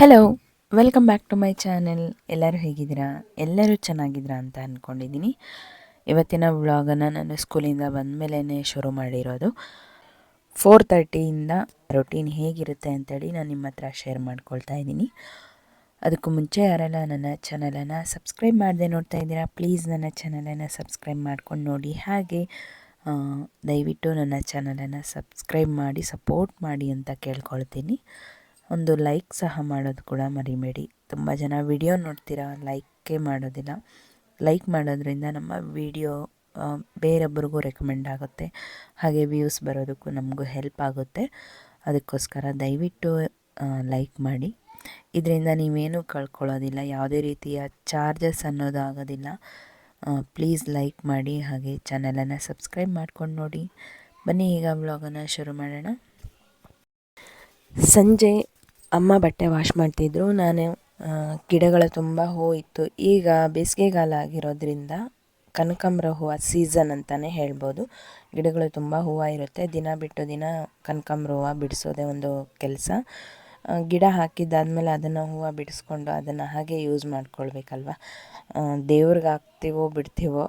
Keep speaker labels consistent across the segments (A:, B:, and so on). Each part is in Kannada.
A: Hello welcome back to my channel ಎಲ್ಲರೂ ಹೇಗಿದ್ದೀರಾ? ಎಲ್ಲರೂ ಚೆನ್ನಾಗಿದ್ದೀರಾ ಅಂತ ಅಂದ್ಕೊಂಡಿದ್ದೀನಿ ಇವತ್ತಿನ ವ್ಲಾಗನ್ನು ನಾನು ಸ್ಕೂಲಿಂದ ಬಂದ ಮೇಲೇ ಶುರು ಮಾಡಿರೋದು. ಫೋರ್ ತರ್ಟಿಯಿಂದ ರೊಟೀನ್ ಹೇಗಿರುತ್ತೆ ಅಂತೇಳಿ ನಾನು ನಿಮ್ಮ ಹತ್ರ ಶೇರ್ ಮಾಡ್ಕೊಳ್ತಾ ಇದ್ದೀನಿ. ಅದಕ್ಕೂ ಮುಂಚೆ ಯಾರೆಲ್ಲ ನನ್ನ ಚಾನಲನ್ನು ಸಬ್ಸ್ಕ್ರೈಬ್ ಮಾಡದೆ ನೋಡ್ತಾ ಇದ್ದೀರಾ ಪ್ಲೀಸ್ ನನ್ನ ಚಾನಲನ್ನು ಸಬ್ಸ್ಕ್ರೈಬ್ ಮಾಡ್ಕೊಂಡು ನೋಡಿ. ಹಾಗೆ ದಯವಿಟ್ಟು ನನ್ನ ಚಾನಲನ್ನು ಸಬ್ಸ್ಕ್ರೈಬ್ ಮಾಡಿ ಸಪೋರ್ಟ್ ಮಾಡಿ ಅಂತ ಕೇಳ್ಕೊಳ್ತೀನಿ. ಒಂದು ಲೈಕ್ ಸಹ ಮಾಡೋದು ಕೂಡ ಮರಿಬೇಡಿ. ತುಂಬ ಜನ ವಿಡಿಯೋ ನೋಡ್ತೀರಾ, ಲೈಕೇ ಮಾಡೋದಿಲ್ಲ. ಲೈಕ್ ಮಾಡೋದ್ರಿಂದ ನಮ್ಮ ವಿಡಿಯೋ ಬೇರೊಬ್ಬರಿಗೂ ರೆಕಮೆಂಡ್ ಆಗುತ್ತೆ. ಹಾಗೆ ವ್ಯೂಸ್ ಬರೋದಕ್ಕೂ ನಮಗೂ ಹೆಲ್ಪ್ ಆಗುತ್ತೆ. ಅದಕ್ಕೋಸ್ಕರ ದಯವಿಟ್ಟು ಲೈಕ್ ಮಾಡಿ. ಇದರಿಂದ ನೀವೇನು ಕಳ್ಕೊಳ್ಳೋದಿಲ್ಲ, ಯಾವುದೇ ರೀತಿಯ ಚಾರ್ಜಸ್ ಅನ್ನೋದು ಆಗೋದಿಲ್ಲ ಪ್ಲೀಸ್ ಲೈಕ್ ಮಾಡಿ, ಹಾಗೆ ಚಾನಲನ್ನು ಸಬ್ಸ್ಕ್ರೈಬ್ ಮಾಡ್ಕೊಂಡು ನೋಡಿ. ಬನ್ನಿ, ಈಗ ವ್ಲಾಗನ್ನು ಶುರು ಮಾಡೋಣ. ಸಂಜೆ ಅಮ್ಮ ಬಟ್ಟೆ ವಾಶ್ ಮಾಡ್ತಿದ್ರು. ನಾನು ಗಿಡಗಳು ಗಿಡಗಳ ತುಂಬ ಹೂ ಇತ್ತು. ಈಗ ಬೇಸಿಗೆಗಾಲ ಆಗಿರೋದ್ರಿಂದ ಕನಕಾಂಬರ ಹೂವು ಸೀಸನ್ ಅಂತಲೇ ಹೇಳ್ಬೋದು. ಗಿಡಗಳು ತುಂಬ ಹೂವು ಇರುತ್ತೆ. ದಿನ ಬಿಟ್ಟು ದಿನ ಕನಕಾಂಬರ ಹೂವು ಬಿಡಿಸೋದೇ ಒಂದು ಕೆಲಸ. ಗಿಡ ಹಾಕಿದ್ದಾದಮೇಲೆ ಅದನ್ನು ಹೂವು ಬಿಡಿಸ್ಕೊಂಡು ಅದನ್ನು ಹಾಗೆ ಯೂಸ್ ಮಾಡ್ಕೊಳ್ಬೇಕಲ್ವ? ದೇವ್ರಿಗೆ ಹಾಕ್ತೀವೋ ಬಿಡ್ತೀವೋ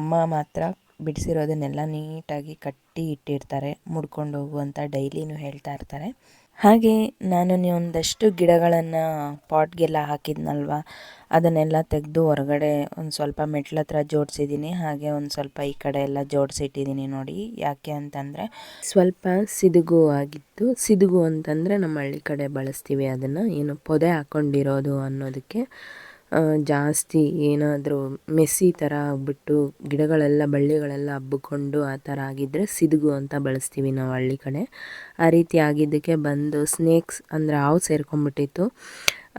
A: ಅಮ್ಮ ಮಾತ್ರ ಬಿಡಿಸಿರೋದನ್ನೆಲ್ಲ ನೀಟಾಗಿ ಕಟ್ಟಿ ಇಟ್ಟಿರ್ತಾರೆ. ಮುಡ್ಕೊಂಡು ಹೋಗು ಅಂತ ಡೈಲಿನೂ ಹೇಳ್ತಾ ಇರ್ತಾರೆ. ಹಾಗೆ ನಾನು ಒಂದಷ್ಟು ಗಿಡಗಳನ್ನು ಪಾಟ್ಗೆಲ್ಲ ಹಾಕಿದ್ನಲ್ವ? ಅದನ್ನೆಲ್ಲ ತೆಗೆದು ಹೊರಗಡೆ ಒಂದು ಸ್ವಲ್ಪ ಮೆಟ್ಲ ಹತ್ರ ಜೋಡಿಸಿದ್ದೀನಿ ಹಾಗೆ ಒಂದು ಸ್ವಲ್ಪ ಈ ಕಡೆ ಎಲ್ಲ ಜೋಡಿಸಿಟ್ಟಿದ್ದೀನಿ ನೋಡಿ ಯಾಕೆ ಅಂತಂದರೆ ಸ್ವಲ್ಪ ಸಿದುಗು ಆಗಿತ್ತು. ಸಿದುಗು ಅಂತಂದರೆ ನಮ್ಮ ಹಳ್ಳಿ ಕಡೆ ಬಳಸ್ತೀವಿ ಅದನ್ನು. ಏನು ಪೊದೆ ಹಾಕ್ಕೊಂಡಿರೋದು ಅನ್ನೋದಕ್ಕೆ ಜಾಸ್ತಿ ಏನಾದರೂ ಮೆಸ್ಸಿ ಥರ ಆಗ್ಬಿಟ್ಟು ಗಿಡಗಳೆಲ್ಲ, ಬಳ್ಳಿಗಳೆಲ್ಲ ಹಬ್ಬಿಕೊಂಡು ಆ ಥರ ಆಗಿದ್ದರೆ ಸಿದುಗು ಅಂತ ಬಳಸ್ತೀವಿ ನಾವು ಹಳ್ಳಿ ಕಡೆ. ಆ ರೀತಿ ಆಗಿದ್ದಕ್ಕೆ ಬಂದು ಸ್ನೇಕ್ಸ್ ಅಂದರೆ ಹಾವು ಸೇರ್ಕೊಂಬಿಟ್ಟಿತ್ತು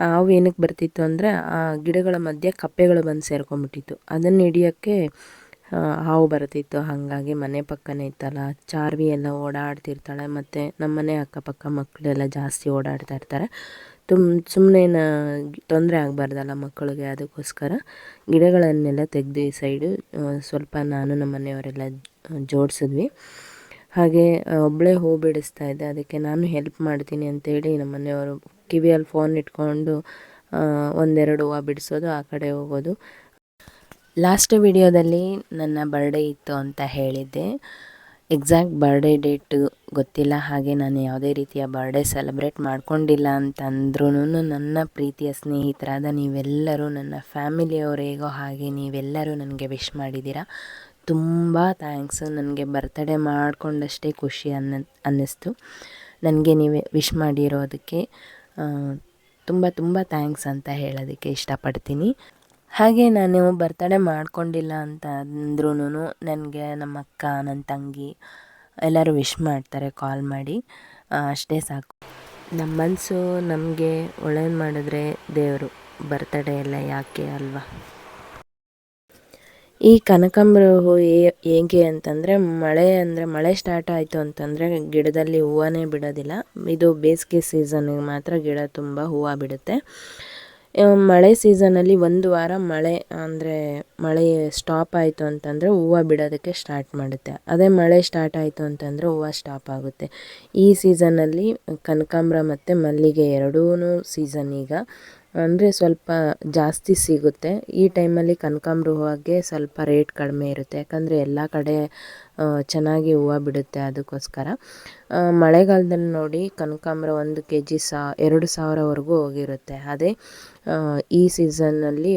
A: ಹಾವು ಏನಕ್ಕೆ ಬರ್ತಿತ್ತು ಅಂದರೆ ಆ ಗಿಡಗಳ ಮಧ್ಯೆ ಕಪ್ಪೆಗಳು ಬಂದು ಸೇರ್ಕೊಂಬಿಟ್ಟಿತ್ತು ಅದನ್ನು ಹಿಡಿಯೋಕ್ಕೆ ಹಾವು ಬರ್ತಿತ್ತು. ಹಾಗಾಗಿ ಮನೆ ಪಕ್ಕನೇ ಇತ್ತಲ್ಲ, ಚಾರ್ವಿ ಎಲ್ಲ ಓಡಾಡ್ತಿರ್ತಾಳೆ. ಮತ್ತು ನಮ್ಮ ಮನೆ ಅಕ್ಕಪಕ್ಕ ಮಕ್ಕಳೆಲ್ಲ ಜಾಸ್ತಿ ಓಡಾಡ್ತಾ ಇರ್ತಾರೆ. ತುಮ್ ಸುಮ್ಮನೆ ತೊಂದರೆ ಆಗಬಾರ್ದಲ್ಲ ಮಕ್ಕಳಿಗೆ ಅದಕ್ಕೋಸ್ಕರ ಗಿಡಗಳನ್ನೆಲ್ಲ ತೆಗೆದು ಈ ಸೈಡು ಸ್ವಲ್ಪ ನಾನು ನಮ್ಮ ಮನೆಯವರೆಲ್ಲ ಜೋಡಿಸಿದ್ವಿ. ಹಾಗೆ ಒಬ್ಬಳೇ ಹೂ ಬಿಡಿಸ್ತಾ ಇದ್ದೆ. ಅದಕ್ಕೆ ನಾನು ಹೆಲ್ಪ್ ಮಾಡ್ತೀನಿ ಅಂತೇಳಿ ನಮ್ಮ ಮನೆಯವರು ಕಿವಿಯಲ್ಲಿ ಫೋನ್ ಇಟ್ಕೊಂಡು ಒಂದೆರಡು ಹೂವು ಬಿಡಿಸೋದು, ಆ ಕಡೆ ಹೋಗೋದು. ಲಾಸ್ಟ್ ವಿಡಿಯೋದಲ್ಲಿ ನನ್ನ ಬರ್ಡೇ ಇತ್ತು ಅಂತ ಹೇಳಿದ್ದೆ. ಎಕ್ಸಾಕ್ಟ್ ಬರ್ಡೇ ಡೇಟು ಗೊತ್ತಿಲ್ಲ. ಹಾಗೆ ನಾನು ಯಾವುದೇ ರೀತಿಯ ಬರ್ಡೇ ಸೆಲೆಬ್ರೇಟ್ ಮಾಡ್ಕೊಂಡಿಲ್ಲ ಅಂತಂದ್ರೂ ನನ್ನ ಪ್ರೀತಿಯ ಸ್ನೇಹಿತರಾದ ನೀವೆಲ್ಲರೂ ನನ್ನ ಫ್ಯಾಮಿಲಿಯವರು ಹೇಗೋ ನೀವೆಲ್ಲರೂ ನನಗೆ ವಿಶ್ ಮಾಡಿದ್ದೀರಾ. ತುಂಬ ಥ್ಯಾಂಕ್ಸು ನನಗೆ ಬರ್ತಡೇ ಮಾಡಿಕೊಂಡಷ್ಟೇ ಖುಷಿ ಅನ್ನ, ಅನ್ನಿಸ್ತು. ನನಗೆ ನೀವೇ ವಿಶ್ ಮಾಡಿರೋದಕ್ಕೆ ತುಂಬ ತುಂಬ ಥ್ಯಾಂಕ್ಸ್ ಅಂತ ಹೇಳೋದಕ್ಕೆ ಇಷ್ಟಪಡ್ತೀನಿ. ಹಾಗೆ ನಾನು ಬರ್ತಡೇ ಮಾಡ್ಕೊಂಡಿಲ್ಲ ಅಂತ ಅಂದ್ರೂ ನನಗೆ ನಮ್ಮ ಅಕ್ಕ ನನ್ನ ತಂಗಿ ಎಲ್ಲರೂ ವಿಶ್ ಮಾಡ್ತಾರೆ ಕಾಲ್ ಮಾಡಿ. ಅಷ್ಟೇ ಸಾಕು. ನಮ್ಮ ಮನಸ್ಸು ನಮಗೆ ಒಳ್ಳೇದು ಮಾಡಿದ್ರೆ ದೇವರು ಬರ್ತಡೇ ಎಲ್ಲ ಯಾಕೆ ಅಲ್ವಾ? ಈ ಕನಕಾಂಬರ ಹೂ ಹೇಗೆ ಅಂತಂದರೆ ಮಳೆ ಅಂದರೆ ಮಳೆ ಸ್ಟಾರ್ಟ್ ಆಯಿತು ಅಂತಂದರೆ ಗಿಡದಲ್ಲಿ ಹೂವನೇ ಬಿಡೋದಿಲ್ಲ. ಇದು ಬೇಸಿಗೆ ಸೀಸನ್ನಿಗೆ ಮಾತ್ರ ಗಿಡ ತುಂಬ ಹೂವು ಬಿಡುತ್ತೆ. ಮಳೆ ಸೀಸನಲ್ಲಿ ಒಂದು ವಾರ ಮಳೆ, ಅಂದರೆ ಮಳೆ ಸ್ಟಾಪ್ ಆಯಿತು ಅಂತಂದರೆ ಹೂವು ಬಿಡೋದಕ್ಕೆ ಸ್ಟಾರ್ಟ್ ಮಾಡುತ್ತೆ. ಅದೇ ಮಳೆ ಸ್ಟಾರ್ಟ್ ಆಯಿತು ಅಂತಂದರೆ ಹೂವು ಸ್ಟಾಪ್ ಆಗುತ್ತೆ. ಈ ಸೀಸನಲ್ಲಿ ಕನಕಾಂಬ್ರ ಮತ್ತು ಮಲ್ಲಿಗೆ ಎರಡೂ ಸೀಸನ್ ಈಗ ಅಂದರೆ ಸ್ವಲ್ಪ ಜಾಸ್ತಿ ಸಿಗುತ್ತೆ. ಈ ಟೈಮಲ್ಲಿ ಕನಕಾಂಬ್ರ ಹೂವಾಗೆ ಸ್ವಲ್ಪ ರೇಟ್ ಕಡಿಮೆ ಇರುತ್ತೆ. ಯಾಕಂದರೆ ಎಲ್ಲ ಕಡೆ ಚೆನ್ನಾಗಿ ಹೂವು ಬಿಡುತ್ತೆ ಅದಕ್ಕೋಸ್ಕರ. ಮಳೆಗಾಲದಲ್ಲಿ ನೋಡಿ ಕನಕಾಂಬ್ರ ಒಂದು ಕೆ ಜಿ ಸಾ, ಎರಡು ಸಾವಿರವರೆಗೂ ಹೋಗಿರುತ್ತೆ. ಅದೇ ಈ ಸೀಸನ್ನಲ್ಲಿ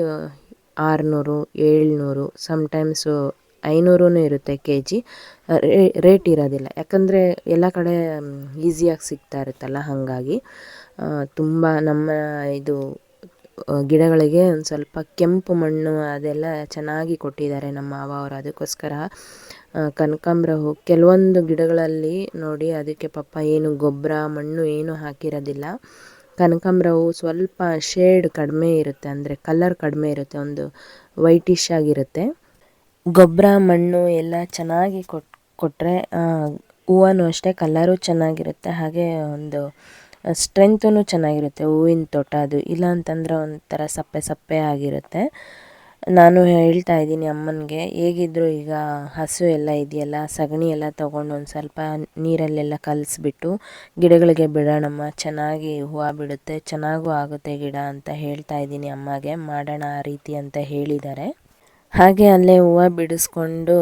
A: ಆರುನೂರು, ಏಳ್ನೂರು ಸಮ್ಟೈಮ್ಸು ಐನೂರು ಇರುತ್ತೆ ಕೆ ಜಿ ರೇಟ್ ಇರೋದಿಲ್ಲ. ಯಾಕಂದರೆ ಎಲ್ಲ ಕಡೆ ಈಸಿಯಾಗಿ ಸಿಗ್ತಾ ಇರುತ್ತಲ್ಲ ಹಾಗಾಗಿ. ತುಂಬ ನಮ್ಮ ಇದು ಗಿಡಗಳಿಗೆ ಒಂದು ಸ್ವಲ್ಪ ಕೆಂಪು ಮಣ್ಣು ಅದೆಲ್ಲ ಚೆನ್ನಾಗಿ ಕೊಟ್ಟಿದ್ದಾರೆ ನಮ್ಮ ಮಾವ ಅವರು. ಅದಕ್ಕೋಸ್ಕರ ಕನಕಾಂಬ್ರ ಹೂ ಕೆಲವೊಂದು ಗಿಡಗಳಲ್ಲಿ ನೋಡಿ ಅದಕ್ಕೆ ಪಾಪ ಏನು ಗೊಬ್ಬರ, ಮಣ್ಣು ಏನು ಹಾಕಿರೋದಿಲ್ಲ. ಕನಕಾಂಬ್ರ ಹೂ ಸ್ವಲ್ಪ ಶೇಡ್ ಕಡಿಮೆ ಇರುತ್ತೆ, ಅಂದರೆ ಕಲರ್ ಕಡಿಮೆ ಇರುತ್ತೆ, ಒಂದು ವೈಟಿಶ್ ಆಗಿರುತ್ತೆ. ಗೊಬ್ಬರ, ಮಣ್ಣು ಎಲ್ಲ ಚೆನ್ನಾಗಿ ಕೊಟ್ ಕೊಟ್ಟರೆ ಹೂವನ್ನು ಅಷ್ಟೇ ಕಲರು ಚೆನ್ನಾಗಿರುತ್ತೆ. ಹಾಗೆ ಒಂದು ಸ್ಟ್ರೆಂತೂ ಚೆನ್ನಾಗಿರುತ್ತೆ, ಹೂವಿನ ತೋಟ ಅದು. ಇಲ್ಲ ಅಂತಂದರೆ ಒಂಥರ ಸಪ್ಪೆ ಸಪ್ಪೆ ಆಗಿರುತ್ತೆ. ನಾನು ಹೇಳ್ತಾ ಇದ್ದೀನಿ ಅಮ್ಮನಿಗೆ, ಹೇಗಿದ್ರು ಈಗ ಹಸು ಎಲ್ಲ ಇದೆಯಲ್ಲ, ಸಗಣಿ ಎಲ್ಲ ತೊಗೊಂಡು ಒಂದು ಸ್ವಲ್ಪ ನೀರಲ್ಲೆಲ್ಲ ಕಲಿಸ್ಬಿಟ್ಟು ಗಿಡಗಳಿಗೆ ಬಿಡೋಣಮ್ಮ, ಚೆನ್ನಾಗಿ ಹೂವು ಬಿಡುತ್ತೆ, ಚೆನ್ನಾಗೂ ಆಗುತ್ತೆ ಗಿಡ ಅಂತ ಹೇಳ್ತಾ ಇದ್ದೀನಿ ಅಮ್ಮಗೆ, ಮಾಡೋಣ ಆ ರೀತಿ ಅಂತ ಹೇಳಿದ್ದಾರೆ. ಹಾಗೆ ಅಲ್ಲೇ ಹೂವು ಬಿಡಿಸ್ಕೊಂಡು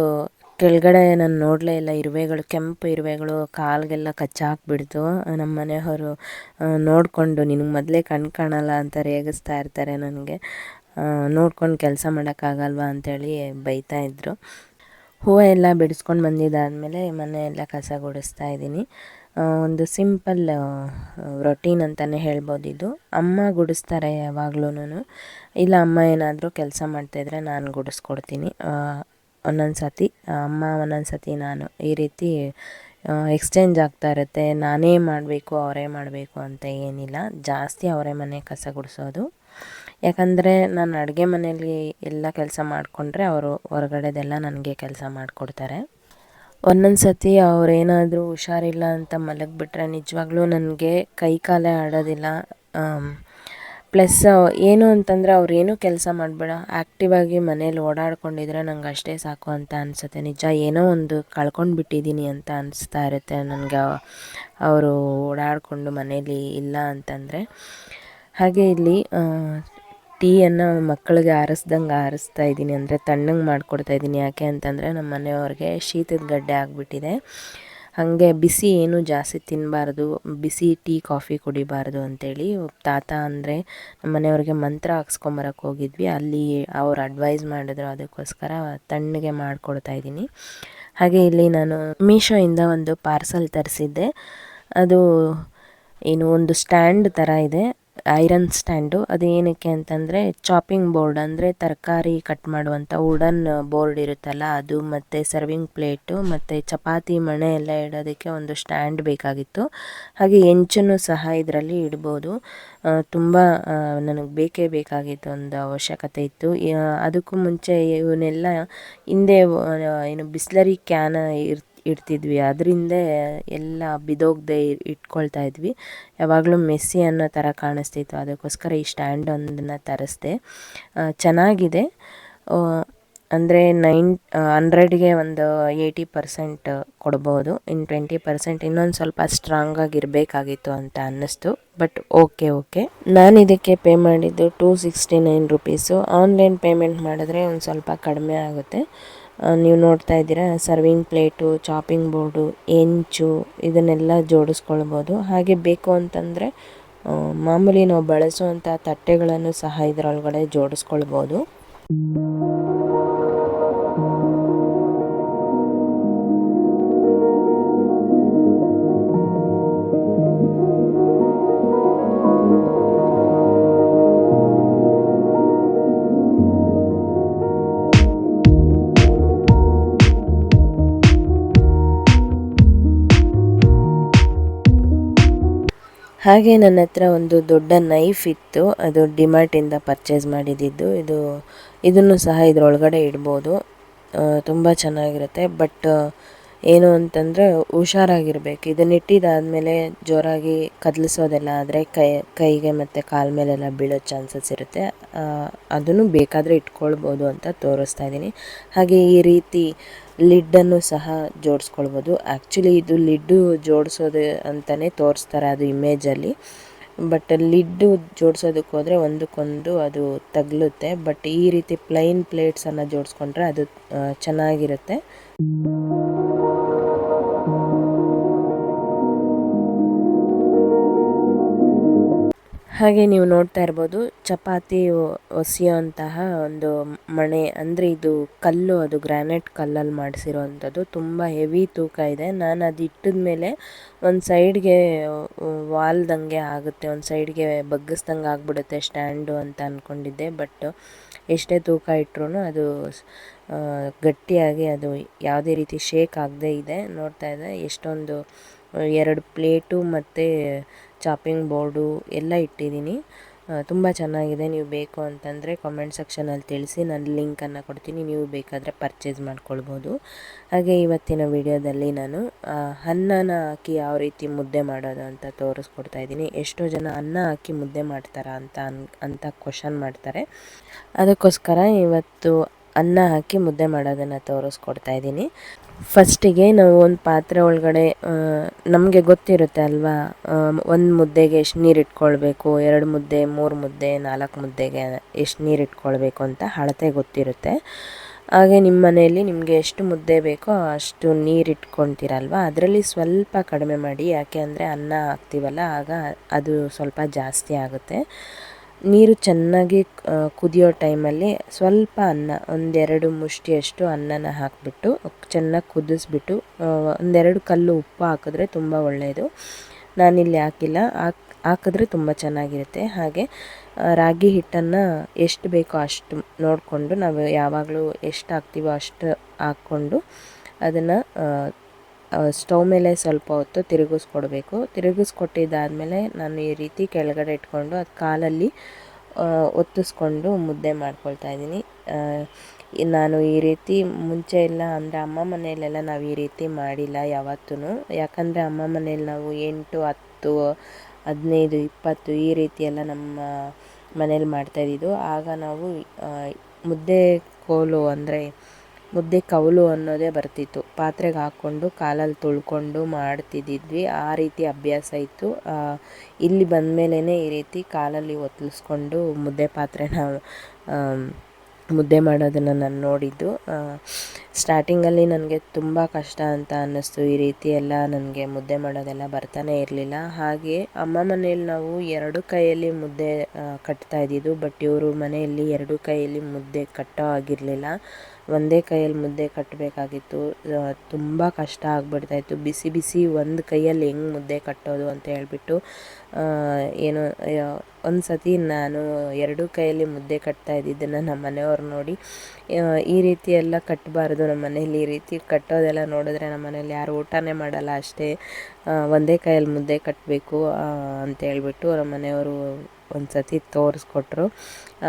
A: ಕೆಳಗಡೆ ನಾನು ನೋಡಲೇ ಇಲ್ಲ, ಇರುವೆಗಳು, ಕೆಂಪು ಇರುವೆಗಳು, ಕಾಲಿಗೆಲ್ಲ ಕಚ್ಚಾಕ್ಬಿಡ್ತು. ನಮ್ಮ ಮನೆಯವರು ನೋಡಿಕೊಂಡು, ನಿನಗೆ ಮೊದಲೇ ಕಣ್ ಕಾಣಲ್ಲ ಅಂತ ರೇಗಿಸ್ತಾ ಇರ್ತಾರೆ ನನಗೆ. ನೋಡ್ಕೊಂಡು ಕೆಲಸ ಮಾಡೋಕ್ಕಾಗಲ್ವಾ ಅಂತೇಳಿ ಬೈತಾ ಇದ್ದರು ಹೂವು ಎಲ್ಲ ಬಿಡಿಸ್ಕೊಂಡು ಬಂದಿದ್ದಾದಮೇಲೆ ಮನೆ ಎಲ್ಲ ಕಸ ಗುಡಿಸ್ತಾ ಇದ್ದೀನಿ. ಒಂದು ಸಿಂಪಲ್ ರೊಟೀನ್ ಅಂತಲೇ ಹೇಳ್ಬೋದು ಇದು. ಅಮ್ಮ ಗುಡಿಸ್ತಾರೆ ಯಾವಾಗ್ಲೂ ಇಲ್ಲ, ಅಮ್ಮ ಏನಾದರೂ ಕೆಲಸ ಮಾಡ್ತಾಯಿದ್ರೆ ನಾನು ಗುಡಿಸ್ಕೊಡ್ತೀನಿ. ಒಂದೊಂದು ಸತಿ ಅಮ್ಮ ಒಂದೊಂದು ಸತಿ ನಾನು ಈ ರೀತಿ ಎಕ್ಸ್ಚೇಂಜ್ ಆಗ್ತಾ ಇರುತ್ತೆ. ನಾನೇ ಮಾಡಬೇಕು, ಅವರೇ ಮಾಡಬೇಕು ಅಂತ ಏನಿಲ್ಲ. ಜಾಸ್ತಿ ಅವರೇ ಮನೆ ಕಸ ಗುಡಿಸೋದು. ಯಾಕಂದರೆ ನಾನು ಅಡುಗೆ ಮನೆಯಲ್ಲಿ ಎಲ್ಲ ಕೆಲಸ ಮಾಡಿಕೊಂಡ್ರೆ ಅವರು ಹೊರಗಡೆದೆಲ್ಲ ನನಗೆ ಕೆಲಸ ಮಾಡಿಕೊಡ್ತಾರೆ. ಒಂದೊಂದು ಸತಿ ಅವರೇನಾದರೂ ಹುಷಾರಿಲ್ಲ ಅಂತ ಮಲಗಿಬಿಟ್ರೆ ನಿಜವಾಗ್ಲೂ ನನಗೆ ಕೈ ಕಾಲೇ ಆಡೋದಿಲ್ಲ. ಪ್ಲಸ್, ಏನು ಅಂತಂದರೆ ಅವ್ರೇನೂ ಕೆಲಸ ಮಾಡಬೇಡ. ಆ್ಯಕ್ಟಿವ್ ಆಗಿ ಮನೇಲಿ ಓಡಾಡ್ಕೊಂಡಿದ್ರೆ ನಂಗೆ ಅಷ್ಟೇ ಸಾಕು ಅಂತ ಅನಿಸುತ್ತೆ. ನಿಜ, ಏನೋ ಒಂದು ಕಳ್ಕೊಂಡು ಬಿಟ್ಟಿದ್ದೀನಿ ಅಂತ ಅನಿಸ್ತಾ ಇರುತ್ತೆ ನನಗೆ. ಅವರು ಓಡಾಡಿಕೊಂಡು ಮನೇಲಿ ಇಲ್ಲ ಅಂತಂದರೆ. ಹಾಗೆ ಇಲ್ಲಿ ಟೀಯನ್ನು ಮಕ್ಕಳಿಗೆ ಆರಿಸ್ದಂಗೆ ಆರಿಸ್ತಾ ಇದ್ದೀನಿ ಅಂದರೆ ತಣ್ಣಗೆ ಮಾಡಿಕೊಡ್ತಾ ಇದ್ದೀನಿ ಯಾಕೆ ಅಂತಂದರೆ ನಮ್ಮ ಮನೆಯವ್ರಿಗೆ ಶೀತದ ಗಡ್ಡೆ ಆಗಿಬಿಟ್ಟಿದೆ. ಹಾಗೆ ಬಿಸಿ ಏನು ಜಾಸ್ತಿ ತಿನ್ನಬಾರ್ದು ಬಿಸಿ ಟೀ, ಕಾಫಿ ಕುಡಿಬಾರ್ದು ಅಂತೇಳಿ ತಾತ ಅಂದರೆ ನಮ್ಮ ಮನೆಯವ್ರಿಗೆ ಮಂತ್ರ ಹಾಕ್ಸ್ಕೊಂಬರಕ್ಕೆ ಹೋಗಿದ್ವಿ. ಅಲ್ಲಿ ಅವ್ರು ಅಡ್ವೈಸ್ ಮಾಡಿದ್ರು ಅದಕ್ಕೋಸ್ಕರ ತಣ್ಣಗೆ ಮಾಡಿಕೊಡ್ತಾ ಇದ್ದೀನಿ. ಹಾಗೆ ಇಲ್ಲಿ ನಾನು ಮೀಶೋಯಿಂದ ಒಂದು ಪಾರ್ಸಲ್ ತರಿಸಿದ್ದೆ. ಅದು ಏನು ಒಂದು ಸ್ಟ್ಯಾಂಡ್ ಥರ ಇದೆ. Iron stand. ಅದು ಏನಕ್ಕೆ ಅಂತಂದರೆ ಚಾಪಿಂಗ್ ಬೋರ್ಡ್ ಅಂದರೆ ತರಕಾರಿ ಕಟ್ ಮಾಡುವಂಥ ವುಡನ್ ಬೋರ್ಡ್ ಇರುತ್ತಲ್ಲ, ಅದು ಮತ್ತು ಸರ್ವಿಂಗ್ ಪ್ಲೇಟು, ಮತ್ತು ಚಪಾತಿ ಮಣೆ ಎಲ್ಲ ಇಡೋದಕ್ಕೆ ಒಂದು ಸ್ಟ್ಯಾಂಡ್ ಬೇಕಾಗಿತ್ತು. ಹಾಗೆ ಹೆಂಚನ್ನು ಸಹ ಇದರಲ್ಲಿ ಇಡ್ಬೋದು. ತುಂಬ ನನಗೆ ಬೇಕೇ ಬೇಕಾಗಿತ್ತು ಒಂದು ಅವಶ್ಯಕತೆ ಇತ್ತು. ಅದಕ್ಕೂ ಮುಂಚೆ ಇವನ್ನೆಲ್ಲ ಹಿಂದೆ ಏನು ಬಿಸ್ಲರಿ ಕ್ಯಾನ್ ಇರ್ ಇಡ್ತಿದ್ವಿ. ಅದರಿಂದ ಎಲ್ಲ ಬಿದೋಗದೆ ಇಟ್ಕೊಳ್ತಾ ಇದ್ವಿ. ಯಾವಾಗಲೂ ಮೆಸ್ಸಿ ಅನ್ನೋ ಥರ ಕಾಣಿಸ್ತಿತ್ತು. ಅದಕ್ಕೋಸ್ಕರ ಈ ಸ್ಟ್ಯಾಂಡ್ ಒಂದನ್ನು ತರಿಸ್ದೆ. ಚೆನ್ನಾಗಿದೆ. ಅಂದರೆ ನೈನ್ ಹಂಡ್ರೆಡ್ಗೆ ಒಂದು ಏಯ್ಟಿ ಪರ್ಸೆಂಟ್ ಕೊಡ್ಬೋದು. ಇನ್ನು ಟ್ವೆಂಟಿ ಪರ್ಸೆಂಟ್ ಇನ್ನೊಂದು ಸ್ವಲ್ಪ ಸ್ಟ್ರಾಂಗಾಗಿ ಇರಬೇಕಾಗಿತ್ತು ಅಂತ ಅನ್ನಿಸ್ತು. But okay okay. ನಾನು ಇದಕ್ಕೆ ಪೇ ಮಾಡಿದ್ದು two sixty nine rupees. Online payment ಮಾಡಿದ್ರೆ ಒಂದು ಸ್ವಲ್ಪ ಕಡಿಮೆ ಆಗುತ್ತೆ. ನೀವು ನೋಡ್ತಾ ಇದ್ದೀರಾ ಸರ್ವಿಂಗ್ ಪ್ಲೇಟು ಚಾಪಿಂಗ್ ಬೋರ್ಡು ಎಂಚು ಇದನ್ನೆಲ್ಲ ಜೋಡಿಸ್ಕೊಳ್ಬೋದು. ಹಾಗೆ ಬೇಕು ಅಂತಂದರೆ ಮಾಮೂಲಿ ನಾವು ಬಳಸುವಂಥ ತಟ್ಟೆಗಳನ್ನು ಸಹ ಇದರೊಳಗಡೆ ಜೋಡಿಸ್ಕೊಳ್ಬೋದು. ಹಾಗೆ ನನ್ನ ಹತ್ರ ಒಂದು ದೊಡ್ಡ ನೈಫ್ ಇತ್ತು. ಅದು ಡಿಮಾರ್ಟಿಂದ ಪರ್ಚೇಸ್ ಮಾಡಿದ್ದು. ಇದು, ಇದನ್ನು ಸಹ ಇದರೊಳಗಡೆ ಇಡ್ಬೋದು. ತುಂಬ ಚೆನ್ನಾಗಿರುತ್ತೆ. ಬಟ್ ಏನು ಅಂತಂದರೆ ಹುಷಾರಾಗಿರ್ಬೇಕು. ಇದನ್ನ ಇಟ್ಟಿದ್ದಾದಮೇಲೆ ಜೋರಾಗಿ ಕದಲಿಸೋದೆಲ್ಲ ಆದರೆ ಕೈ, ಕೈಗೆ ಮತ್ತು ಕಾಲ ಮೇಲೆಲ್ಲ ಬೀಳೋ ಚಾನ್ಸಸ್ ಇರುತ್ತೆ. ಅದನ್ನು ಬೇಕಾದರೆ ಇಟ್ಕೊಳ್ಬೋದು ಅಂತ ತೋರಿಸ್ತಾ ಇದ್ದೀನಿ. ಹಾಗೆ ಈ ರೀತಿ ಲಿಡ್ಡನ್ನು ಸಹ ಜೋಡಿಸ್ಕೊಳ್ಬೋದು. ಆ್ಯಕ್ಚುಲಿ ಇದು ಲಿಡ್ಡು ಜೋಡಿಸೋದು ಅಂತಲೇ ತೋರಿಸ್ತಾರೆ ಅದು ಇಮೇಜಲ್ಲಿ. ಬಟ್ ಲಿಡ್ಡು ಜೋಡಿಸೋದಕ್ಕೆ ಹೋದರೆ ಒಂದಕ್ಕೊಂದು ಅದು ತಗಲುತ್ತೆ. ಬಟ್ ಈ ರೀತಿ ಪ್ಲೈನ್ ಪ್ಲೇಟ್ಸನ್ನು ಜೋಡಿಸ್ಕೊಂಡ್ರೆ ಅದು ಚೆನ್ನಾಗಿರುತ್ತೆ. ಹಾಗೆ ನೀವು ನೋಡ್ತಾ ಇರ್ಬೋದು, ಚಪಾತಿ ಒಸಿಯೋಂತಹ ಒಂದು ಮಣೆ, ಅಂದರೆ ಇದು ಕಲ್ಲು, ಅದು ಗ್ರಾನೈಟ್ ಕಲ್ಲಲ್ಲಿ ಮಾಡಿಸಿರೋವಂಥದ್ದು. ತುಂಬ ಹೆವಿ ತೂಕ ಇದೆ. ನಾನು ಅದು ಇಟ್ಟಿದ ಮೇಲೆ ಒಂದು ಸೈಡ್ಗೆ ವಾಲ್ದಂಗೆ ಆಗುತ್ತೆ, ಒಂದು ಸೈಡ್ಗೆ ಬಗ್ಗಿಸ್ದಂಗೆ ಆಗಿಬಿಡುತ್ತೆ ಸ್ಟ್ಯಾಂಡು ಅಂತ ಅಂದ್ಕೊಂಡಿದ್ದೆ ಬಟ್ ಎಷ್ಟೇ ತೂಕ ಇಟ್ಟರು ಅದು ಗಟ್ಟಿಯಾಗಿ ಅದು ಯಾವುದೇ ರೀತಿ ಶೇಕ್ ಆಗದೇ ಇದೆ. ನೋಡ್ತಾ ಇದೆ ಎಷ್ಟೊಂದು, ಎರಡು ಪ್ಲೇಟು ಮತ್ತು ಚಾಪಿಂಗ್ ಬೋರ್ಡು ಎಲ್ಲ ಇಟ್ಟಿದ್ದೀನಿ. ತುಂಬ ಚೆನ್ನಾಗಿದೆ. ನೀವು ಬೇಕು ಅಂತಂದರೆ ಕಾಮೆಂಟ್ ಸೆಕ್ಷನಲ್ಲಿ ತಿಳಿಸಿ. ನಾನು ಲಿಂಕನ್ನು ಕೊಡ್ತೀನಿ. ನೀವು ಬೇಕಾದರೆ ಪರ್ಚೇಸ್ ಮಾಡ್ಕೊಳ್ಬೋದು. ಹಾಗೆ ಇವತ್ತಿನ ವಿಡಿಯೋದಲ್ಲಿ ನಾನು ಅನ್ನನ ಹಾಕಿ ಯಾವ ರೀತಿ ಮುದ್ದೆ ಮಾಡೋದು ಅಂತ ತೋರಿಸ್ಕೊಡ್ತಾ ಇದ್ದೀನಿ. ಎಷ್ಟೋ ಜನ ಅನ್ನ ಹಾಕಿ ಮುದ್ದೆ ಮಾಡ್ತಾರಾ ಅಂತ ಅನ್, ಅಂತ ಕ್ವಶನ್ ಮಾಡ್ತಾರೆ. ಅದಕ್ಕೋಸ್ಕರ ಇವತ್ತು ಅನ್ನ ಹಾಕಿ ಮುದ್ದೆ ಮಾಡೋದನ್ನು ತೋರಿಸ್ಕೊಡ್ತಾ ಇದ್ದೀನಿ. ಫಸ್ಟಿಗೆ ನಾವು ಒಂದು ಪಾತ್ರೆ ಒಳಗಡೆ ನಮಗೆ ಗೊತ್ತಿರುತ್ತೆ ಅಲ್ವಾ ಒಂದು ಮುದ್ದೆಗೆ ಎಷ್ಟು ನೀರು ಇಟ್ಕೊಳ್ಬೇಕು, ಎರಡು ಮುದ್ದೆ, ಮೂರು ಮುದ್ದೆ, ನಾಲ್ಕು ಮುದ್ದೆಗೆ ಎಷ್ಟು ನೀರು ಇಟ್ಕೊಳ್ಬೇಕು ಅಂತ ಅಳತೆ ಗೊತ್ತಿರುತ್ತೆ. ಹಾಗೆ ನಿಮ್ಮ ಮನೆಯಲ್ಲಿ ನಿಮಗೆ ಎಷ್ಟು ಮುದ್ದೆ ಬೇಕೋ ಅಷ್ಟು ನೀರು ಇಟ್ಕೊತೀರಲ್ವ, ಅದರಲ್ಲಿ ಸ್ವಲ್ಪ ಕಡಿಮೆ ಮಾಡಿ, ಯಾಕೆ ಅಂದರೆ ಅನ್ನ ಹಾಕ್ತೀವಲ್ಲ, ಆಗ ಅದು ಸ್ವಲ್ಪ ಜಾಸ್ತಿ ಆಗುತ್ತೆ. ನೀರು ಚೆನ್ನಾಗಿ ಕುದಿಯೋ ಟೈಮಲ್ಲಿ ಸ್ವಲ್ಪ ಅನ್ನ, ಒಂದೆರಡು ಮುಷ್ಟಿಯಷ್ಟು ಅನ್ನನ ಹಾಕಿಬಿಟ್ಟು, ಚೆನ್ನಾಗಿ ಕುದಿಸ್ಬಿಟ್ಟು ಒಂದೆರಡು ಕಲ್ಲು ಉಪ್ಪು ಹಾಕಿದ್ರೆ ತುಂಬ ಒಳ್ಳೆಯದು ನಾನಿಲ್ಲಿ ಹಾಕಿಲ್ಲ. ಹಾಕ್, ಹಾಕಿದ್ರೆ ತುಂಬ ಚೆನ್ನಾಗಿರುತ್ತೆ. ಹಾಗೆ ರಾಗಿ ಹಿಟ್ಟನ್ನು ಎಷ್ಟು ಬೇಕೋ ಅಷ್ಟು ನೋಡಿಕೊಂಡು ನಾವು ಯಾವಾಗಲೂ ಎಷ್ಟು ಹಾಕ್ತೀವೋ ಅಷ್ಟು ಹಾಕ್ಕೊಂಡು ಅದನ್ನು ಸ್ಟವ್ ಮೇಲೆ ಸ್ವಲ್ಪ ಹೊತ್ತು ತಿರುಗಿಸ್ಕೊಡ್ಬೇಕು. ತಿರುಗಿಸ್ಕೊಟ್ಟಿದ್ದಾದಮೇಲೆ ನಾನು ಈ ರೀತಿ ಕೆಳಗಡೆ ಇಟ್ಕೊಂಡು ಅದು ಕಾಲಲ್ಲಿ ಒತ್ತಿಸ್ಕೊಂಡು ಮುದ್ದೆ ಮಾಡ್ಕೊಳ್ತಾ ಇದ್ದೀನಿ. ನಾನು ಈ ರೀತಿ ಮುಂಚೆ ಎಲ್ಲ ಅಂದರೆ ಅಮ್ಮ ಮನೆಯಲ್ಲೆಲ್ಲ ನಾವು ಈ ರೀತಿ ಮಾಡಿಲ್ಲ ಯಾವತ್ತೂ ಯಾಕಂದರೆ ಅಮ್ಮ ಮನೇಲಿ ನಾವು ಎಂಟು, ಹತ್ತು, ಹದಿನೈದು, ಇಪ್ಪತ್ತು ಈ ರೀತಿ ಎಲ್ಲ ನಮ್ಮ ಮನೇಲಿ ಮಾಡ್ತಾಯಿದ್ದು ಆಗ ನಾವು ಮುದ್ದೆ ಕೋಲು ಅಂದರೆ ಮುದ್ದೆ ಕೌಲು ಅನ್ನೋದೇ ಬರ್ತಿತ್ತು. ಪಾತ್ರೆಗೆ ಹಾಕ್ಕೊಂಡು, ಕಾಲಲ್ಲಿ ತುಳ್ಕೊಂಡು ಮಾಡ್ತಿದ್ದಿದ್ವಿ. ಆ ರೀತಿ ಅಭ್ಯಾಸ ಇತ್ತು. ಇಲ್ಲಿ ಬಂದಮೇಲೆ ಈ ರೀತಿ ಕಾಲಲ್ಲಿ ಒತ್ತಲಿಸ್ಕೊಂಡು ಮುದ್ದೆ ಪಾತ್ರೆನ ನಾವು ಮುದ್ದೆ ಮಾಡೋದನ್ನು ನಾನು ನೋಡಿದ್ದು. ಸ್ಟಾರ್ಟಿಂಗಲ್ಲಿ ನನಗೆ ತುಂಬ ಕಷ್ಟ ಅಂತ ಅನ್ನಿಸ್ತು. ಈ ರೀತಿ ಎಲ್ಲ ನನಗೆ ಮುದ್ದೆ ಮಾಡೋದೆಲ್ಲ ಬರ್ತಾನೆ ಇರಲಿಲ್ಲ. ಹಾಗೆ ಅಮ್ಮ ಮನೆಯಲ್ಲಿ ನಾವು ಎರಡು ಕೈಯಲ್ಲಿ ಮುದ್ದೆ ಕಟ್ತಾ ಇದ್ದಿದ್ದು, ಬಟ್ ಇವರು ಮನೆಯಲ್ಲಿ ಎರಡು ಕೈಯಲ್ಲಿ ಮುದ್ದೆ ಕಟ್ಟೋ ಆಗಿರಲಿಲ್ಲ ಒಂದೇ ಕೈಯಲ್ಲಿ ಮುದ್ದೆ ಕಟ್ಟಬೇಕಾಗಿತ್ತು ತುಂಬ ಕಷ್ಟ ಆಗ್ಬಿಡ್ತಾಯಿತ್ತು ಬಿಸಿ ಬಿಸಿ ಒಂದು ಕೈಯಲ್ಲಿ ಹೆಂಗೆ ಮುದ್ದೆ ಕಟ್ಟೋದು ಅಂತ ಹೇಳಿಬಿಟ್ಟು ಏನು ಒಂದು ಸತಿ ನಾನು ಎರಡೂ ಕೈಯಲ್ಲಿ ಮುದ್ದೆ ಕಟ್ತಾ ಇದ್ದಿದ್ದನ್ನು ನಮ್ಮ ಮನೆಯವ್ರು ನೋಡಿ ಈ ರೀತಿ ಎಲ್ಲ ಕಟ್ಟಬಾರ್ದು ನಮ್ಮ ಮನೇಲಿ, ಈ ರೀತಿ ಕಟ್ಟೋದೆಲ್ಲ ನೋಡಿದ್ರೆ ನಮ್ಮ ಮನೇಲಿ ಯಾರು ಊಟನೇ ಮಾಡಲ್ಲ, ಅಷ್ಟೇ ಒಂದೇ ಕೈಯಲ್ಲಿ ಮುದ್ದೆ ಕಟ್ಟಬೇಕು ಅಂತ ಹೇಳ್ಬಿಟ್ಟು ನಮ್ಮ ಮನೆಯವರು ಒಂದು ಸತಿ ತೋರಿಸ್ಕೊಟ್ರು.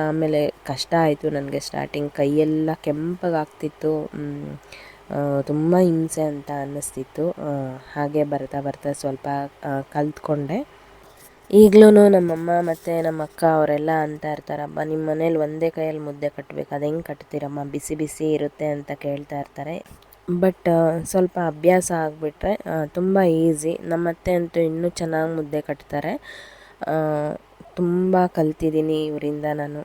A: ಆಮೇಲೆ ಕಷ್ಟ ಆಯಿತು ನನಗೆ ಸ್ಟಾರ್ಟಿಂಗ್ ಕೈಯೆಲ್ಲ ಕೆಂಪಗಾಗ್ತಿತ್ತು ತುಂಬ ಹಿಂಸೆ ಅಂತ ಅನ್ನಿಸ್ತಿತ್ತು ಹಾಗೆ ಬರ್ತಾ ಬರ್ತಾ ಸ್ವಲ್ಪ ಕಲ್ತ್ಕೊಂಡೆ. ಈಗಲೂ ನಮ್ಮಮ್ಮ ಮತ್ತು ನಮ್ಮ ಅಕ್ಕ ಅವರೆಲ್ಲ ಅಂತ ಇರ್ತಾರಮ್ಮ, ನಿಮ್ಮ ಮನೇಲಿ ಒಂದೇ ಕೈಯಲ್ಲಿ ಮುದ್ದೆ ಕಟ್ಟಬೇಕು ಅದು ಹೆಂಗೆ ಕಟ್ತೀರಮ್ಮ? ಬಿಸಿ ಬಿಸಿ ಇರುತ್ತೆ ಅಂತ ಕೇಳ್ತಾ ಇರ್ತಾರೆ. ಬಟ್ ಸ್ವಲ್ಪ ಅಭ್ಯಾಸ ಆಗಿಬಿಟ್ರೆ ತುಂಬ ಈಸಿ ನಮ್ಮ ಅತ್ತೆ ಅಂತೂ ಇನ್ನೂ ಚೆನ್ನಾಗಿ ಮುದ್ದೆ ಕಟ್ತಾರೆ. ತುಂಬ ಕಲ್ತಿದ್ದೀನಿ ಇವರಿಂದ ನಾನು.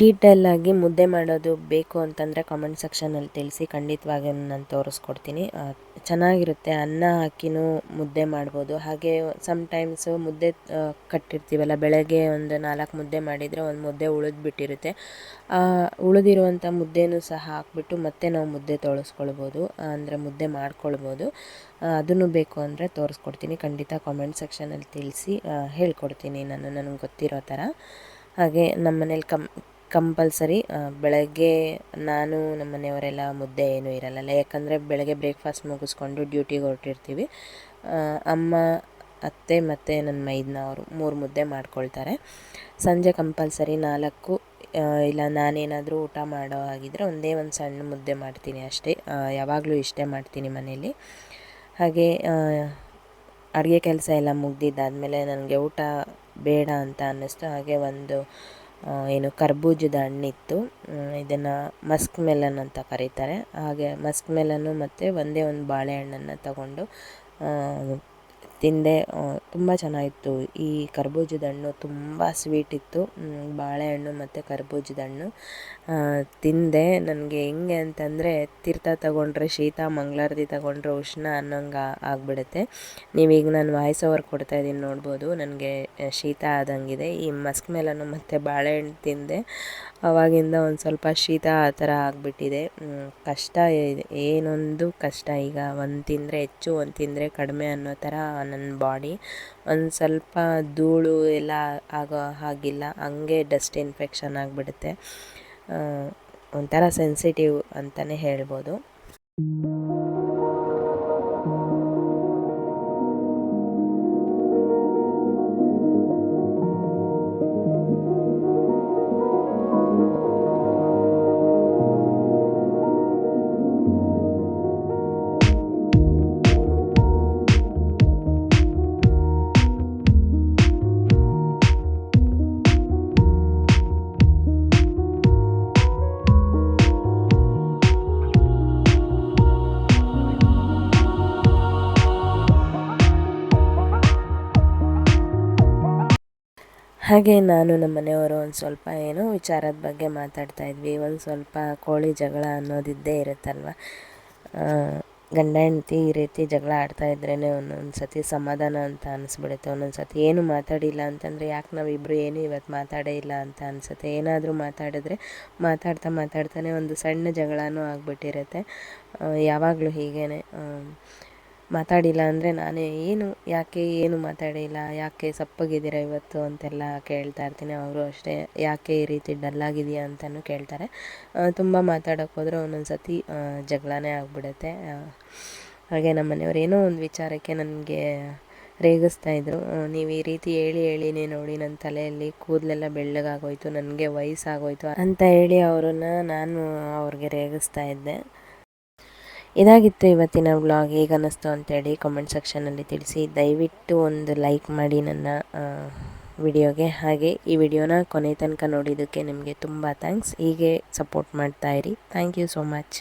A: ಡೀಟೇಲ್ ಆಗಿ ಮುದ್ದೆ ಮಾಡೋದು ಬೇಕು ಅಂತಂದರೆ ಕಾಮೆಂಟ್ ಸೆಕ್ಷನಲ್ಲಿ ತಿಳಿಸಿ, ಖಂಡಿತವಾಗಿ ನಾನು ತೋರಿಸ್ಕೊಡ್ತೀನಿ. ಚೆನ್ನಾಗಿರುತ್ತೆ. ಅನ್ನ ಹಾಕಿನೂ ಮುದ್ದೆ ಮಾಡ್ಬೋದು. ಹಾಗೆ ಸಮ್ಟೈಮ್ಸು ಮುದ್ದೆ ಕಟ್ಟಿರ್ತೀವಲ್ಲ, ಬೆಳಗ್ಗೆ ಒಂದು ನಾಲ್ಕು ಮುದ್ದೆ ಮಾಡಿದರೆ ಒಂದು ಮುದ್ದೆ ಉಳಿದ್ಬಿಟ್ಟಿರುತ್ತೆ. ಉಳಿದಿರುವಂಥ ಮುದ್ದೆನೂ ಸಹ ಹಾಕ್ಬಿಟ್ಟು ಮತ್ತೆ ನಾವು ಮುದ್ದೆ ತೊಳಸ್ಕೊಳ್ಬೋದು. ಅಂದರೆ ಮುದ್ದೆ ಮಾಡ್ಕೊಳ್ಬೋದು. ಅದನ್ನು ಬೇಕು ಅಂದರೆ ತೋರಿಸ್ಕೊಡ್ತೀನಿ. ಖಂಡಿತ ಕಾಮೆಂಟ್ ಸೆಕ್ಷನಲ್ಲಿ ತಿಳಿಸಿ ಹೇಳ್ಕೊಡ್ತೀನಿ ನಾನು. ನನಗೆ ಗೊತ್ತಿರೋ ಥರ. ಹಾಗೆ ನಮ್ಮ ಮನೇಲಿ ಕಮ್ ಕಂಪಲ್ಸರಿ ಬೆಳಗ್ಗೆ ನಾನು, ನಮ್ಮ ಮನೆಯವರೆಲ್ಲ ಮುದ್ದೆ ಏನೂ ಇರಲ್ಲ ಯಾಕಂದರೆ ಬೆಳಗ್ಗೆ ಬ್ರೇಕ್ಫಾಸ್ಟ್ ಮುಗಿಸ್ಕೊಂಡು ಡ್ಯೂಟಿಗೆ ಹೊರಟಿರ್ತೀವಿ. ಅಮ್ಮ, ಅತ್ತೆ ಮತ್ತು ನನ್ನ ಮೈದ್ನ ಅವರು ಮೂರು ಮುದ್ದೆ ಮಾಡ್ಕೊಳ್ತಾರೆ. ಸಂಜೆ ಕಂಪಲ್ಸರಿ ನಾಲ್ಕು ಇಲ್ಲ ನಾನೇನಾದರೂ ಊಟ ಮಾಡೋ ಆಗಿದ್ದರೆ ಒಂದೇ ಒಂದು ಸಣ್ಣ ಮುದ್ದೆ ಮಾಡ್ತೀನಿ ಅಷ್ಟೇ. ಯಾವಾಗಲೂ ಇಷ್ಟೇ ಮಾಡ್ತೀನಿ ಮನೆಯಲ್ಲಿ ಹಾಗೆ ಅಡುಗೆ ಕೆಲಸ ಎಲ್ಲ ಮುಗ್ದಿದ್ದಾದಮೇಲೆ ನನಗೆ ಊಟ ಬೇಡ ಅಂತ ಅನ್ನಿಸ್ತು. ಹಾಗೆ ಒಂದು ಏನು ಕರ್ಬೂಜದ ಹಣ್ಣಿತ್ತು. ಇದನ್ನು ಮಸ್ಕ್ ಮೆಲನ್ ಅಂತ ಕರೀತಾರೆ. ಹಾಗೆ ಮಸ್ಕ್ ಮೆಲನ್ನು ಮತ್ತು ಒಂದೇ ಒಂದು ಬಾಳೆಹಣ್ಣನ್ನು ತಗೊಂಡು ತಿಂದೆ ತುಂಬ ಚೆನ್ನಾಗಿತ್ತು. ಈ ಕರ್ಬೂಜದ ಹಣ್ಣು ತುಂಬ ಸ್ವೀಟ್ ಇತ್ತು. ಬಾಳೆಹಣ್ಣು ಮತ್ತು ಕರ್ಬೂಜದ ಹಣ್ಣು. ತಿಂದೆ. ನನಗೆ ಹೆಂಗೆ ಅಂತಂದರೆ ತೀರ್ಥ ತಗೊಂಡ್ರೆ ಶೀತ, ಮಂಗಳಾರತಿ ತಗೊಂಡ್ರೆ ಉಷ್ಣ ಅನ್ನೋಂಗೆ ಆಗ್ಬಿಡುತ್ತೆ. ನೀವೀಗ ನಾನು ವಾಯ್ಸ್ ಓವರ್ ಕೊಡ್ತಾ ಇದ್ದೀನಿ ನೋಡ್ಬೋದು. ನನಗೆ ಶೀತ ಆದಂಗಿದೆ. ಈ ಮಸ್ಕ್ ಮೇಲನ್ನು ಮತ್ತು ಬಾಳೆಹಣ್ಣು ತಿಂದೆ. ಅವಾಗಿಂದ ಒಂದು ಸ್ವಲ್ಪ ಶೀತ ಆ ಥರ ಆಗಿಬಿಟ್ಟಿದೆ. ಕಷ್ಟ ಏನೊಂದು ಕಷ್ಟ. ಈಗ ಒಂದು ತಿಂದರೆ ಹೆಚ್ಚು, ಒಂದು ತಿಂದರೆ ಕಡಿಮೆ ಅನ್ನೋ ಥರ ನನ್ನ ಬಾಡಿ ಒಂದು ಸ್ವಲ್ಪ ಧೂಳು ಎಲ್ಲ ಆಗೋ ಹಾಗಿಲ್ಲ, ಹಂಗೆ ಡಸ್ಟ್ ಇನ್ಫೆಕ್ಷನ್ ಆಗಿಬಿಡುತ್ತೆ. ಒಂಥರ ಸೆನ್ಸಿಟಿವ್ ಅಂತಲೇ ಹೇಳ್ಬೋದು. ಹಾಗೆ ನಾನು ನಮ್ಮ ಮನೆಯವರು ಒಂದು ಸ್ವಲ್ಪ ಏನೋ ವಿಚಾರದ ಬಗ್ಗೆ ಮಾತಾಡ್ತಾ ಇದ್ವಿ. ಒಂದು ಸ್ವಲ್ಪ ಕೋಳಿ ಜಗಳ ಅನ್ನೋದಿದ್ದೇ ಇರುತ್ತಲ್ವ? ಗಂಡ ಹೆಂಡತಿ ಈ ರೀತಿ ಜಗಳ ಆಡ್ತಾ ಇದ್ರೇ ಒಂದೊಂದು ಸತಿ ಸಮಾಧಾನ ಅಂತ ಅನಿಸ್ಬಿಡುತ್ತೆ. ಒಂದೊಂದು ಸತಿ ಏನು ಮಾತಾಡಿಲ್ಲ ಅಂತಂದರೆ ಯಾಕೆ ನಾವಿಬ್ಬರು ಏನು ಇವತ್ತು ಮಾತಾಡೇ ಇಲ್ಲ ಅಂತ ಅನಿಸುತ್ತೆ. ಏನಾದರೂ ಮಾತಾಡಿದ್ರೆ ಮಾತಾಡ್ತಾ ಮಾತಾಡ್ತಾನೆ ಒಂದು ಸಣ್ಣ ಜಗಳನೂ ಆಗ್ಬಿಟ್ಟಿರುತ್ತೆ. ಯಾವಾಗಲೂ ಹೀಗೇ ಮಾತಾಡಿಲ್ಲ ಅಂದರೆ ನಾನೇ ಏನು, ಯಾಕೆ ಏನು ಮಾತಾಡಿಲ್ಲ, ಯಾಕೆ ಸಪ್ಪಗಿದ್ದೀರ ಇವತ್ತು ಅಂತೆಲ್ಲ ಕೇಳ್ತಾ ಇರ್ತೀನಿ. ಅವರು ಅಷ್ಟೇ, ಯಾಕೆ ಈ ರೀತಿ ಡಲ್ಲಾಗಿದೆಯಾ ಅಂತಲೂ ಕೇಳ್ತಾರೆ. ತುಂಬ ಮಾತಾಡೋಕ್ಕೆ ಹೋದರೆ ಒಂದೊಂದು ಸತಿ ಜಗಳನೇ ಆಗಿಬಿಡುತ್ತೆ. ಹಾಗೆ ನಮ್ಮ ಮನೆಯವ್ರು ಏನೋ ಒಂದು ವಿಚಾರಕ್ಕೆ ನನಗೆ ರೇಗಿಸ್ತಾ ಇದ್ರು. ನೀವು ಈ ರೀತಿ ಹೇಳಿ ಹೇಳಿನೇ ನೋಡಿ ನನ್ನ ತಲೆಯಲ್ಲಿ ಕೂದಲೆಲ್ಲ ಬೆಳ್ಳಗಾಗೋಯ್ತು, ನನಗೆ ವಯಸ್ಸಾಗೋಯ್ತು ಅಂತ ಹೇಳಿ ಅವರನ್ನು ನಾನು ಅವ್ರಿಗೆ ರೇಗಿಸ್ತಾ ಇದ್ದೆ. ಇದಾಗಿತ್ತು ಇವತ್ತಿನ ವ್ಲಾಗ್ ಹೇಗೆ ಅನ್ನಿಸ್ತು ಅಂತೇಳಿ ಕಾಮೆಂಟ್ ಸೆಕ್ಷನಲ್ಲಿ ತಿಳಿಸಿ. ದಯವಿಟ್ಟು ಒಂದು ಲೈಕ್ ಮಾಡಿ ನನ್ನ ವಿಡಿಯೋಗೆ ಹಾಗೆ ಈ ವಿಡಿಯೋನ ಕೊನೆ ತನಕ ನೋಡಿದ್ದಕ್ಕೆ ನಿಮಗೆ ತುಂಬ ಥ್ಯಾಂಕ್ಸ್ ಹೀಗೆ ಸಪೋರ್ಟ್ ಮಾಡ್ತಾಯಿರಿ ಥ್ಯಾಂಕ್ ಯು ಸೋ ಮಚ್